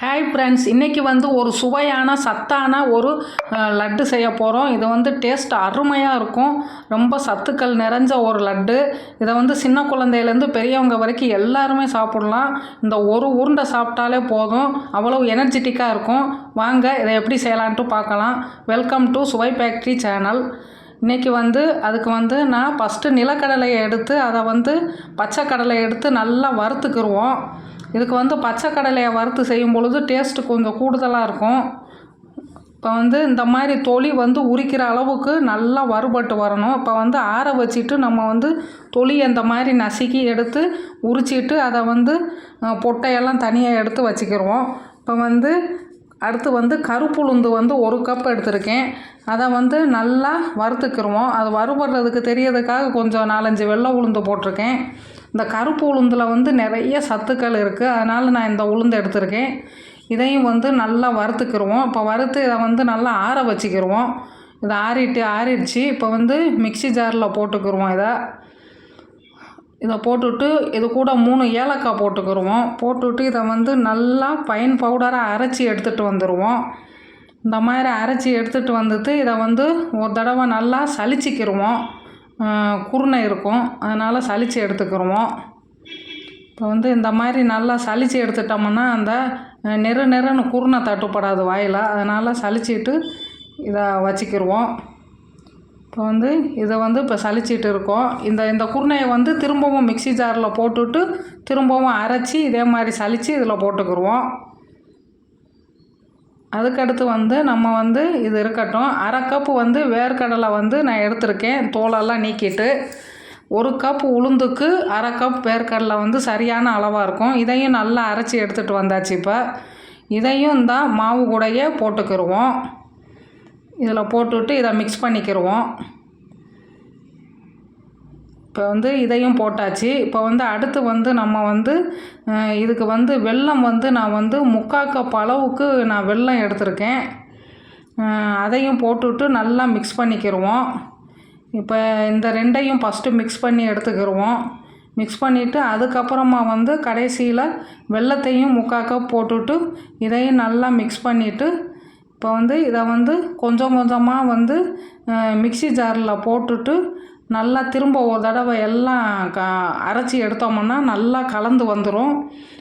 Hi friends இன்றைக்கி வந்து ஒரு சுவையான சத்தான ஒரு லட்டு செய்ய போகிறோம் இது வந்து டேஸ்ட் அருமையாக இருக்கும். ரொம்ப சத்துக்கள் நிறைஞ்ச ஒரு லட்டு. இதை வந்து சின்ன குழந்தையிலேருந்து பெரியவங்க வரைக்கும் எல்லாருமே சாப்பிட்லாம். இந்த ஒரு உருண்டை சாப்பிட்டாலே போதும். அவ்வளோ எனர்ஜெட்டிக்காக இருக்கும். வாங்க இதை எப்படி செய்யலான்ட்டு பார்க்கலாம். Welcome to Suvai factory channel இன்றைக்கி வந்து அதுக்கு வந்து நான் ஃபஸ்ட்டு நிலக்கடலையை எடுத்து அதை வந்து பச்சை கடலை எடுத்து நல்லா வறுத்துக்கிடுவோம் இதுக்கு வந்து பச்சை கடலையை வறுத்து செய்யும் பொழுது டேஸ்ட்டு கொஞ்சம் கூடுதலாக இருக்கும். இப்போ வந்து இந்த மாதிரி தொளி வந்து உரிக்கிற அளவுக்கு நல்லா வறுபட்டு வரணும். இப்போ வந்து ஆற வச்சுட்டு நம்ம வந்து தொளி இந்த மாதிரி நசுக்கி எடுத்து உரிச்சிட்டு அதை வந்து பொட்டையெல்லாம் தனியாக எடுத்து வச்சுக்கிடுவோம் இப்போ வந்து அடுத்து வந்து கருப்புளுந்து வந்து ஒரு கப் எடுத்திருக்கேன். அதை வந்து நல்லா வறுத்துக்கிடுவோம் அது வறுபடுறதுக்கு தெரியறதுக்காக கொஞ்சம் நாலஞ்சு வெள்ளை உளுந்து போட்டிருக்கேன். இந்த கருப்பு உளுந்தில் வந்து நிறைய சத்துக்கள் இருக்குது அதனால் நான் இந்த உளுந்து எடுத்திருக்கேன். இதையும் வந்து நல்லா வறுத்துக்கிடுவோம் இப்போ வறுத்து இதை வந்து நல்லா ஆற வச்சுக்கிருவோம். இதை ஆறிட்டு ஆறிடுச்சு. இப்போ வந்து மிக்ஸி ஜாரில் போட்டுக்கிருவோம் இதை. இதை போட்டுட்டு இது கூட மூணு ஏலக்காய் போட்டுக்கிடுவோம் போட்டுட்டு இதை வந்து நல்லா பைன் பவுடராக அரைச்சி எடுத்துகிட்டு வந்துடுவோம் இந்த மாதிரி அரைச்சி எடுத்துகிட்டு வந்துட்டு இதை வந்து ஒரு தடவை நல்லா சளிச்சிக்கிடுவோம் குருணை இருக்கும். அதனால் சலித்து எடுத்துக்கிடுவோம் இப்போ வந்து இந்த மாதிரி நல்லா சலித்து எடுத்துட்டோம்னா அந்த நெரு நெருன்னு குருணை தட்டுப்படாது வாயில். அதனால் சலிச்சிட்டு இதை வச்சுக்கிடுவோம் இப்போ வந்து இதை வந்து இப்போ சலிச்சிட்டு இருக்கோம். இந்த இந்த குருணையை வந்து திரும்பவும் மிக்ஸி ஜாரில் போட்டுட்டு திரும்பவும் அரைச்சி இதே மாதிரி சலித்து இதில் போட்டுக்கிருவோம். அதுக்கடுத்து வந்து நம்ம வந்து இது இருக்கட்டும் அரை கப்பு வந்து வேர்க்கடலை வந்து நான் எடுத்திருக்கேன். தோலெல்லாம் நீக்கிட்டு ஒரு கப் உளுந்துக்கு அரை கப் வேர்க்கடலை வந்து சரியான அளவாக இருக்கும். இதையும் நல்லா அரைச்சி எடுத்துகிட்டு வந்தாச்சு இப்போ. இதையும் தான் மாவு கூடையே போட்டுக்கிடுவோம் இதில் போட்டுவிட்டு இதை மிக்ஸ் பண்ணிக்கிடுவோம் இப்போ வந்து இதையும் போட்டாச்சு. இப்போ வந்து அடுத்து வந்து நம்ம வந்து இதுக்கு வந்து வெல்லம் வந்து நான் வந்து முக்கால் கப் அளவுக்கு நான் வெல்லம் எடுத்திருக்கேன். அதையும் போட்டுவிட்டு நல்லா மிக்ஸ் பண்ணிக்கிடுவோம் இப்போ இந்த ரெண்டையும் ஃபஸ்ட்டு மிக்ஸ் பண்ணி எடுத்துக்கிடுவோம் மிக்ஸ் பண்ணிவிட்டு அதுக்கப்புறமா வந்து கடைசியில் வெல்லத்தையும் முக்கால் கப் இதையும் நல்லா மிக்ஸ் பண்ணிவிட்டு இப்போ வந்து இதை வந்து கொஞ்சம் கொஞ்சமாக வந்து மிக்ஸி ஜாரில் போட்டுட்டு நல்லா திரும்ப ஒரு தடவை எல்லாம் க அரைச்சி எடுத்தோம்னா நல்லா கலந்து வந்துடும்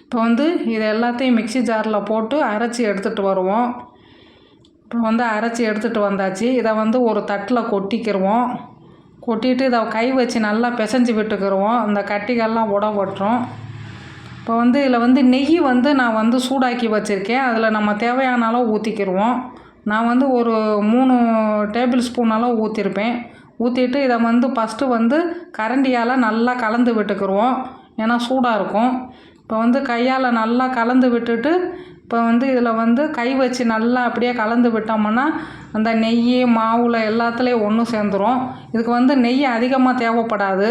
இப்போ வந்து இது எல்லாத்தையும் மிக்ஸி ஜாரில் போட்டு அரைச்சி எடுத்துகிட்டு வருவோம். இப்போ வந்து அரைச்சி எடுத்துகிட்டு வந்தாச்சு. இதை வந்து ஒரு தட்டில் கொட்டிக்கிடுவோம் கொட்டிட்டு இதை கை வச்சு நல்லா பிசைஞ்சு விட்டுக்கிருவோம். இந்த கட்டிகள்லாம் உட ஒட்டுறோம் இப்போ வந்து இதில் வந்து நெய் வந்து நான் வந்து சூடாக்கி வச்சுருக்கேன். அதில் நம்ம தேவையான அளவு ஊற்றிக்கிடுவோம் நான் வந்து ஒரு மூணு டேபிள் ஸ்பூன் அளவு ஊற்றிருப்பேன் ஊற்றிட்டு இதை வந்து ஃபஸ்ட்டு வந்து கரண்டியால் நல்லா கலந்து விட்டுக்கிருவோம். ஏன்னா சூடாக இருக்கும். இப்போ வந்து கையால் நல்லா கலந்து விட்டுட்டு இப்போ வந்து இதில் வந்து கை வச்சு நல்லா அப்படியே கலந்து விட்டோம்னா அந்த நெய் மாவில் எல்லாத்துலேயும் ஒன்று சேர்ந்துரும். இதுக்கு வந்து நெய் அதிகமாக தேவைப்படாது.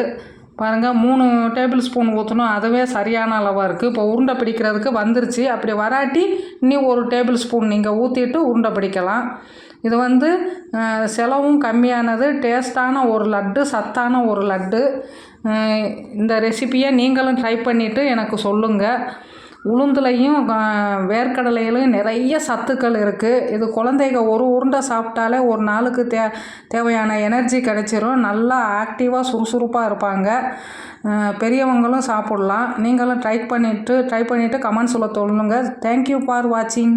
பாருங்கள் மூணு டேபிள் ஸ்பூன் ஊற்றணும் அதுவே சரியான அளவாக இருக்குது இப்போ உருண்டை பிடிக்கிறதுக்கு வந்துருச்சு. அப்படி வராட்டி இன்னும் ஒரு டேபிள் ஸ்பூன் நீங்கள் ஊற்றிட்டு உருண்டை பிடிக்கலாம். இது வந்து செலவும் கம்மியானது. டேஸ்ட்டான ஒரு லட்டு சத்தான ஒரு லட்டு. இந்த ரெசிப்பியை நீங்களும் ட்ரை பண்ணிவிட்டு எனக்கு சொல்லுங்கள் உளுந்துலையும் வேர்க்கடலையிலையும் நிறைய சத்துக்கள் இருக்குது இது குழந்தைங்க ஒரு உருண்டை சாப்பிட்டாலே ஒரு நாளுக்கு தே தேவையான எனர்ஜி கிடைச்சிரும். நல்லா ஆக்டிவாக சுறுசுறுப்பாக இருப்பாங்க. பெரியவங்களும் சாப்பிட்லாம். நீங்களும் ட்ரை பண்ணிவிட்டு ட்ரை பண்ணிவிட்டு கமெண்ட்ஸில் சொல்லுங்கள் தேங்க்யூ ஃபார் வாட்சிங்